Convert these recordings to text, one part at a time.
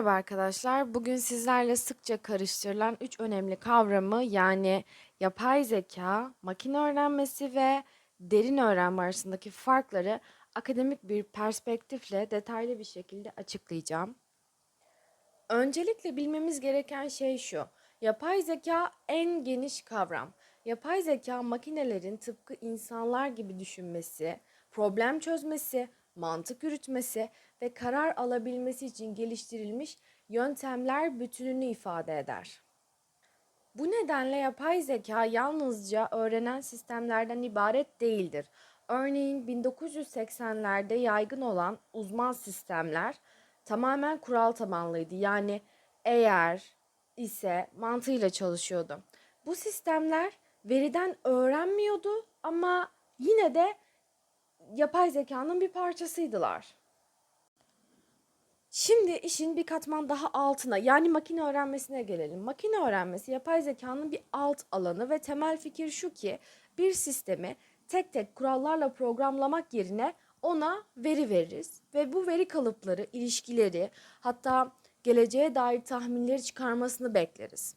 Merhaba arkadaşlar. Bugün sizlerle sıkça karıştırılan üç önemli kavramı yani yapay zeka, makine öğrenmesi ve derin öğrenme arasındaki farkları akademik bir perspektifle detaylı bir şekilde açıklayacağım. Öncelikle bilmemiz gereken şey şu. Yapay zeka en geniş kavram. Yapay zeka makinelerin tıpkı insanlar gibi düşünmesi, problem çözmesi, mantık yürütmesi ve karar alabilmesi için geliştirilmiş yöntemler bütününü ifade eder. Bu nedenle yapay zeka yalnızca öğrenen sistemlerden ibaret değildir. Örneğin 1980'lerde yaygın olan uzman sistemler tamamen kural tabanlıydı. Yani eğer ise mantığıyla çalışıyordu. Bu sistemler veriden öğrenmiyordu ama yine de yapay zekanın bir parçasıydılar. Şimdi işin bir katman daha altına yani makine öğrenmesine gelelim. Makine öğrenmesi yapay zekanın bir alt alanı ve temel fikir şu ki bir sistemi tek tek kurallarla programlamak yerine ona veri veririz ve bu veri kalıpları, ilişkileri hatta geleceğe dair tahminleri çıkarmasını bekleriz.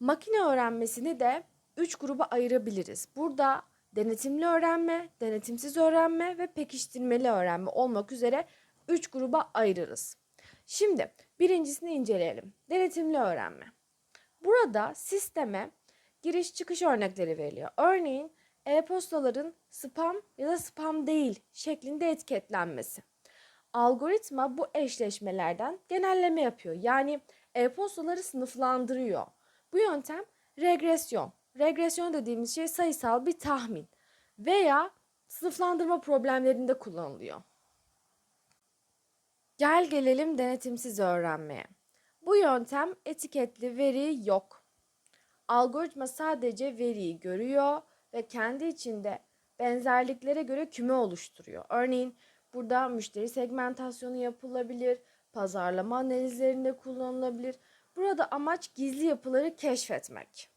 Makine öğrenmesini de üç gruba ayırabiliriz. Burada denetimli öğrenme, denetimsiz öğrenme ve pekiştirmeli öğrenme olmak üzere üç gruba ayırırız. Şimdi birincisini inceleyelim. Denetimli öğrenme. Burada sisteme giriş çıkış örnekleri veriliyor. Örneğin e-postaların spam ya da spam değil şeklinde etiketlenmesi. Algoritma bu eşleşmelerden genelleme yapıyor. Yani e-postaları sınıflandırıyor. Bu yöntem regresyon. Regresyon dediğimiz şey sayısal bir tahmin veya sınıflandırma problemlerinde kullanılıyor. Gel gelelim denetimsiz öğrenmeye. Bu yöntem etiketli veri yok. Algoritma sadece veriyi görüyor ve kendi içinde benzerliklere göre küme oluşturuyor. Örneğin burada müşteri segmentasyonu yapılabilir, pazarlama analizlerinde kullanılabilir. Burada amaç gizli yapıları keşfetmek.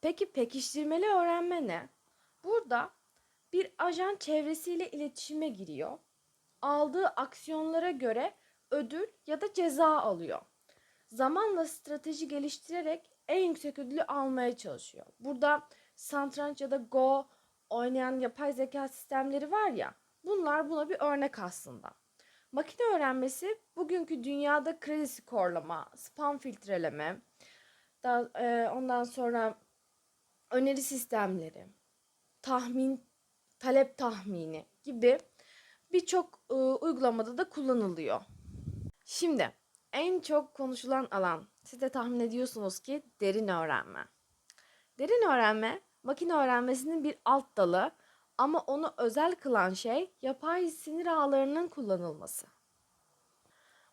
Peki pekiştirmeli öğrenme ne? Burada bir ajan çevresiyle iletişime giriyor. Aldığı aksiyonlara göre ödül ya da ceza alıyor. Zamanla strateji geliştirerek en yüksek ödülü almaya çalışıyor. Burada satranç ya da go oynayan yapay zeka sistemleri var ya bunlar buna bir örnek aslında. Makine öğrenmesi bugünkü dünyada kredi skorlama, spam filtreleme, da, e, ondan sonra öneri sistemleri, tahmin, talep tahmini gibi birçok e, uygulamada da kullanılıyor. Şimdi en çok konuşulan alan siz de tahmin ediyorsunuz ki derin öğrenme. Derin öğrenme makine öğrenmesinin bir alt dalı ama onu özel kılan şey yapay sinir ağlarının kullanılması.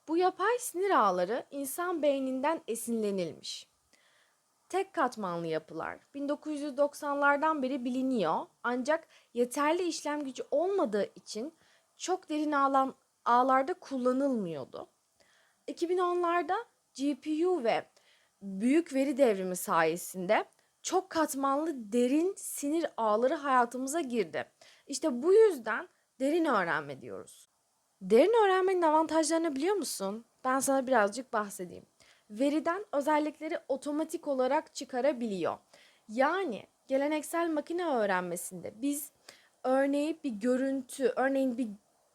Bu yapay sinir ağları insan beyninden esinlenilmiş. Tek katmanlı yapılar 1990'lardan beri biliniyor ancak yeterli işlem gücü olmadığı için çok derin ağlan, ağlarda kullanılmıyordu. 2010'larda GPU ve büyük veri devrimi sayesinde çok katmanlı derin sinir ağları hayatımıza girdi. İşte bu yüzden derin öğrenme diyoruz. Derin öğrenmenin avantajlarını biliyor musun? Ben sana birazcık bahsedeyim. Veriden özellikleri otomatik olarak çıkarabiliyor. Yani geleneksel makine öğrenmesinde biz örneği bir görüntü, örneğin bir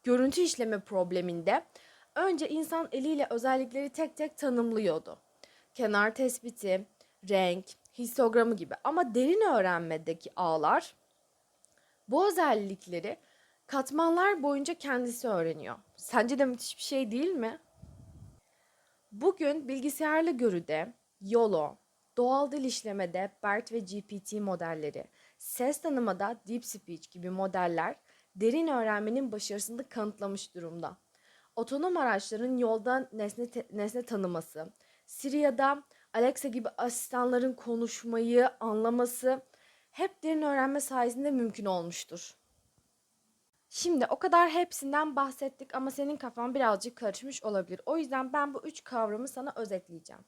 görüntü işleme probleminde önce insan eliyle özellikleri tek tek tanımlıyordu. Kenar tespiti, renk, histogramı gibi. Ama derin öğrenmedeki ağlar bu özellikleri katmanlar boyunca kendisi öğreniyor. Sence de müthiş bir şey değil mi? Bugün bilgisayarlı görüde, YOLO, doğal dil işlemede BERT ve GPT modelleri, ses tanımada DeepSpeech gibi modeller derin öğrenmenin başarısını kanıtlamış durumda. Otonom araçların yolda nesne, nesne tanıması, Siri ya da Alexa gibi asistanların konuşmayı anlaması hep derin öğrenme sayesinde mümkün olmuştur. Şimdi o kadar hepsinden bahsettik ama senin kafan birazcık karışmış olabilir. O yüzden ben bu üç kavramı sana özetleyeceğim.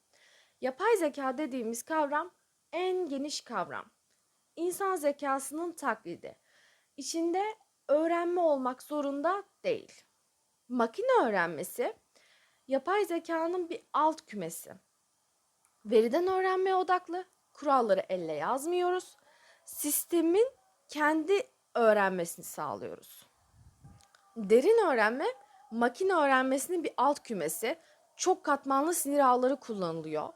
Yapay zeka dediğimiz kavram en geniş kavram. İnsan zekasının taklidi. İçinde öğrenme olmak zorunda değil. Makine öğrenmesi yapay zekanın bir alt kümesi. Veriden öğrenmeye odaklı, kuralları elle yazmıyoruz. Sistemin kendi öğrenmesini sağlıyoruz. Derin öğrenme, makine öğrenmesinin bir alt kümesi. Çok katmanlı sinir ağları kullanılıyor.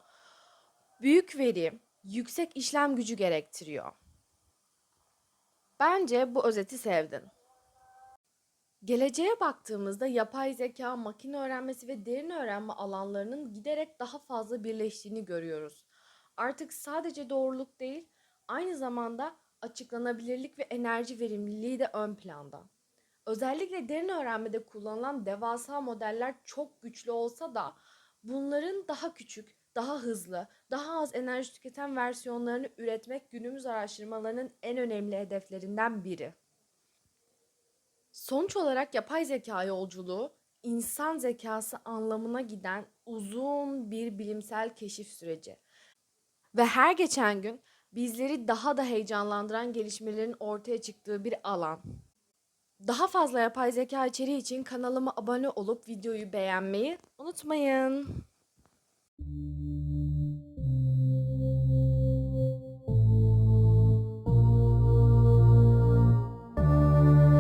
Büyük veri, yüksek işlem gücü gerektiriyor. Bence bu özeti sevdin. Geleceğe baktığımızda yapay zeka, makine öğrenmesi ve derin öğrenme alanlarının giderek daha fazla birleştiğini görüyoruz. Artık sadece doğruluk değil, aynı zamanda açıklanabilirlik ve enerji verimliliği de ön planda. Özellikle derin öğrenmede kullanılan devasa modeller çok güçlü olsa da bunların daha küçük, daha hızlı, daha az enerji tüketen versiyonlarını üretmek günümüz araştırmalarının en önemli hedeflerinden biri. Sonuç olarak yapay zeka yolculuğu insan zekası anlamına giden uzun bir bilimsel keşif süreci. Ve her geçen gün bizleri daha da heyecanlandıran gelişmelerin ortaya çıktığı bir alan. Daha fazla yapay zeka içeriği için kanalıma abone olup videoyu beğenmeyi unutmayın.